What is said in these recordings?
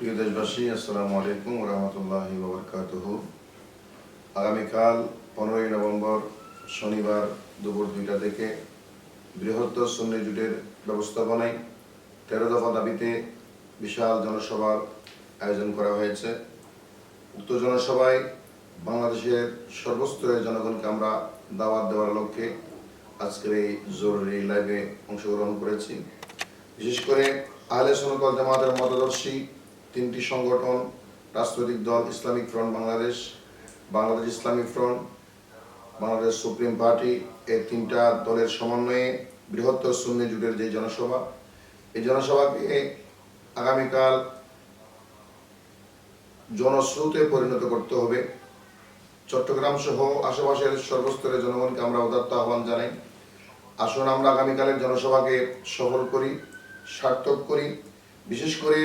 প্রিয় দেশবাসী, আসসালামু আলাইকুম রহমতুল্লাহি আগামীকাল পনেরোই নভেম্বর শনিবার দুপুর দুইটা থেকে বৃহত্তর সুন্নি জুটের ব্যবস্থাপনায় তেরো দফা দাবিতে বিশাল জনসভার আয়োজন করা হয়েছে। উক্ত জনসভায় বাংলাদেশের সর্বস্তরের জনগণকে আমরা দাওয়াত দেওয়ার লক্ষ্যে আজকের এই জরুরি লাইভে অংশগ্রহণ করেছি। বিশেষ করে আহলে সনদল জামাতের মতাদর্শী তিনটি সংগঠন, রাজনৈতিক দল, Islamic front Bangladesh Bangladesh Islamic front, Bangladesh supreme party, এই তিনটা দলের সমন্বয়ে বৃহত্তর সুন্নি জুটের যে জনসভা, এই জনসভাকে আগামীকাল জনস্রোতে পরিণত করতে হবে। চট্টগ্রাম সহ আশেপাশের সর্বস্তরের জনগণকে আমরা উদাত্ত আহ্বান জানাই। আসুন আমরা আগামীকালের জনসভাকে সফল করি, সার্থক করি। বিশেষ করে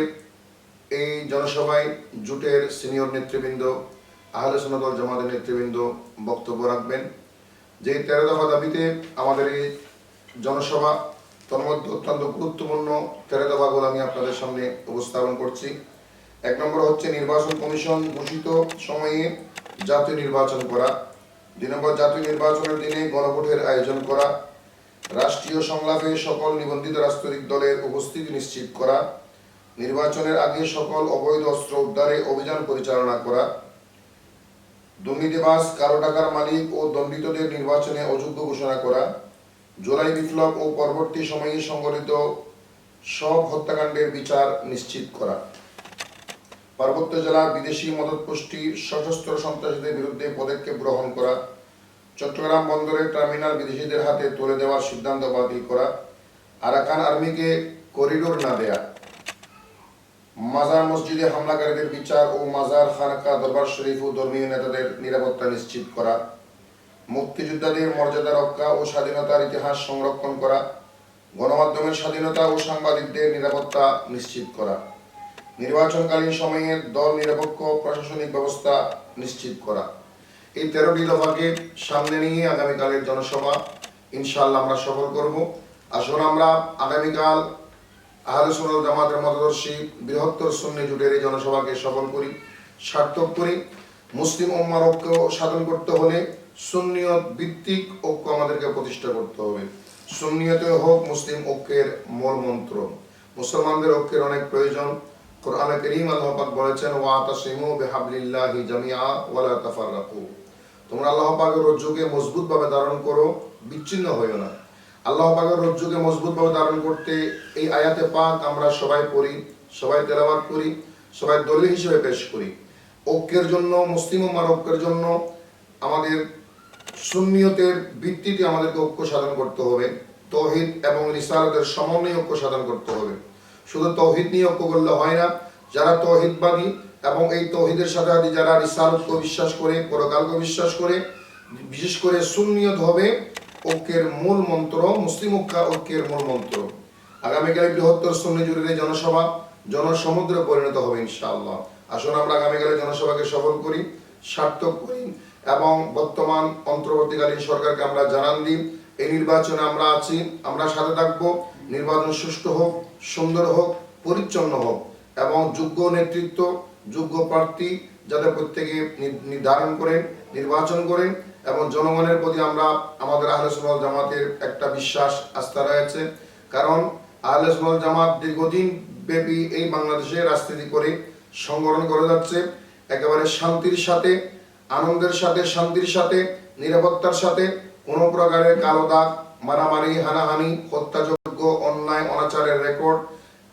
এই জনসভায় জুটের সিনিয়র নেতৃবৃন্দ, আহলে সনদল জামাতের নেতৃবৃন্দ বক্তব্য রাখবেন। যে তেরো দফা দাবিতে আমাদের এই জনসভা তন্মধ্যে অত্যন্ত গুরুত্বপূর্ণ তেরো দফাগুলো আমি আপনাদের সামনে উপস্থাপন করছি। এক নম্বর হচ্ছে নির্বাচন কমিশন ঘোষিত সময়ে জাতীয় নির্বাচন করা, দুই নম্বর জাতীয় নির্বাচনের দিনে গণভোটের আয়োজন করা, রাষ্ট্রীয় সংলাপে সকল নিবন্ধিত রাজনৈতিক দলের উপস্থিতি নিশ্চিত করা নির্বাচনের আগে সকল অবৈধ অস্ত্র উদ্ধারে অভিযান পরিচালনা করা, দুর্নীতিবাজ কালো টাকার মালিক ও দণ্ডিতদের নির্বাচনে অযোগ্য ঘোষণা করা, জুলাই বিপ্লব ও পরবর্তী সময়ে সংঘটিত সব হত্যাকাণ্ডের বিচার নিশ্চিত করা। পার্বত্য জেলার বিদেশি মদতপুষ্টি সশস্ত্র সন্ত্রাসীদের বিরুদ্ধে পদক্ষেপ গ্রহণ করা, চট্টগ্রাম বন্দরের টার্মিনাল বিদেশিদের হাতে তুলে দেওয়ার সিদ্ধান্ত বাতিল করা, আরাকান আর্মিকে করিডোর না দেয়া। মাজার মসজিদে হামলাকারীদের বিচার ও মাজার খানকা দরবার শরীফ ও ধর্মীয় নেতাদের নিরাপত্তা নিশ্চিত করা, মুক্তিযোদ্ধাদের মর্যাদা রক্ষা ও স্বাধীনতার ইতিহাস সংরক্ষণ করা, গণমাধ্যমের স্বাধীনতা ও সাংবাদিকদের নিরাপত্তা নিশ্চিত করা, নির্বাচনকালীন সময়ে দল নিরপেক্ষ প্রশাসনিক ব্যবস্থা নিশ্চিত করা। এই তেরোটি দফাকে সামনে নিয়ে আগামীকালের জনসভা ইনশাল্লাহ আমরা সফল করব। আসুন আমরা আগামীকাল আহলে সুন্নাত জামাতের মতাদর্শী বৃহত্তর সুন্নি জুটের এই জনসভাকে সফল করি, সার্থক করি। মুসলিম উম্মার ঐক্য সাধন করতে হলে সুন্নিয়ত ভিত্তিক ঐক্য আমাদেরকে প্রতিষ্ঠা করতে হবে। সুন্নিয়তে হোক মুসলিম ঐক্যের মূল মন্ত্র। মুসলমানদের ঐক্যের অনেক প্রয়োজন। কোরআনে করিম বলেছেন, ওয়া তাসিমু ওয়ালা তোমরা আল্লাহ পাকের রজ্জুকে মজবুতভাবে ধারণ করো, বিচ্ছিন্ন হইও না। আল্লাহ পাকের রজ্জুকে মজবুতভাবে ধারণ করতে এই আয়াতে পাক আমরা সবাই পড়ি, সবাই তেলাবাদ করি, সবাই দলিল হিসেবে পেশ করি। ঐক্যের জন্য, মুসলিম উম্মার ঐক্যের জন্য আমাদের সুন্নিয়তের ভিত্তিতে আমাদেরকে ঐক্য সাধন করতে হবে, তৌহিদ এবং রিসালতের সমন্বয়ে ঐক্য সাধন করতে হবে। শুধু তৌহিদ নিয়ে ঐক্য করলে হয় না, যারা তৌহিদবাদী এবং এই তৌহিদের সাথে যারা রিসালতকে বিশ্বাস করে, পরকালকে বিশ্বাস করে, বিশেষ করে সুন্নিয়ত হবে ঐক্যের মূল মন্ত্র, মুসলিম ঐক্য ঐক্যের মূল মন্ত্র। আগামীকালে বৃহত্তর সুন্নি জুড়ে জনসভা জনসমুদ্রে পরিণত হবে, ইনশাআল্লাহ। আসুন আমরা আগামীকালে জনসভাকে সফল করি, সার্থক করি এবং বর্তমান অন্তর্বর্তীকালীন সরকারকে আমরা জানান দিই, এই নির্বাচনে আমরা আছি, আমরা সাথে থাকব, নির্বাচন সুষ্ঠু হোক, সুন্দর হোক, পরিচ্ছন্ন হোক এবং যোগ্য নেতৃত্ব, যোগ্য প্রার্থী যাতে প্রত্যেকে নির্ধারণ করেন নির্বাচন করেন এবং জনগণের প্রতি আমরা আমাদের আহলে সুন্নাত জামাতের একটা বিশ্বাস, আস্থা রয়েছে। কারণ আহলে সুন্নাত জামাত দীর্ঘদিন ব্যাপী এই বাংলাদেশে রাজনীতি করে সংগঠন করে যাচ্ছে। একেবারে শান্তির সাথে, আনন্দের সাথে, শান্তির সাথে, নিরাপত্তার সাথে কোনো প্রকারের কালো দাগ, মারামারি, হানাহানি, হত্যাযোগ্য, অন্যায়, অনাচারের রেকর্ড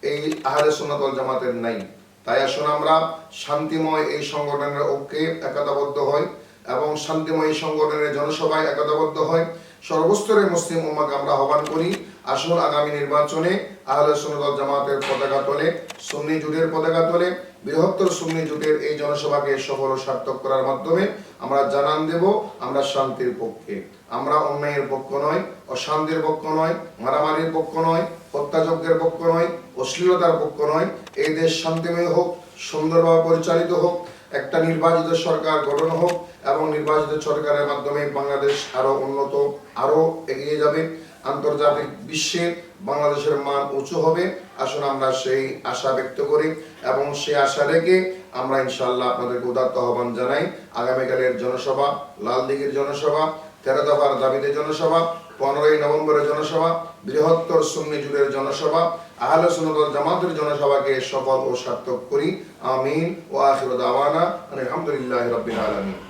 এই আহলে সুন্নাতল জামাতের নাই। তাই আসুন আমরা শান্তিময় এই সংগঠনের ঐক্যে একতাবদ্ধ হই। এবং শান্তিময় সংগঠনের জনসভায় একতাবদ্ধ হয়। সর্বস্তরের মুসলিম উম্মাকে আমরা আহ্বান করি আসল আগামী নির্বাচনে আহলে সুন্নাত জামাতের পতাকা তোলে, সুন্নি জুটের পতাকা তোলে, বৃহত্তর সুন্নি জুটের এই জনসভাকে সফল ও সার্থক করার মাধ্যমে আমরা জানান দেব, আমরা শান্তির পক্ষে। আমরা অন্যায়ের পক্ষ নয়, অশান্তির পক্ষ নয়, মারামারির পক্ষ নয়, হত্যাযজ্ঞের পক্ষ নয়, অশ্লীলতার পক্ষ নয়। এই দেশ শান্তিময় হোক, সুন্দরভাবে পরিচালিত হোক, একটা নির্বাচিত সরকার গঠন হোক এবং নির্বাচিত সরকারের মাধ্যমে বাংলাদেশ আরও উন্নত, আরও এগিয়ে যাবে। আন্তর্জাতিক বিশ্বে বাংলাদেশের মান উঁচু হবে। আসুন আমরা সেই আশা ব্যক্ত করি এবং সেই আশা রেখে আমরা ইনশাআল্লাহ আপনাদেরকে উদাত্ত আহ্বান জানাই। আগামীকালের জনসভা, লালদিঘির জনসভা, তেরো দফার দাবিতে জনসভা, পনেরোই নভেম্বরের জনসভা, বৃহত্তর সুন্নি জুড়ের জনসভা, আহলে সুন্নাত জামাতের জনসভাকে সফল ও সার্থক করি। আমিন। ও আখির দাওয়ানা আলহামদুলিল্লাহ রাব্বিল আলামিন।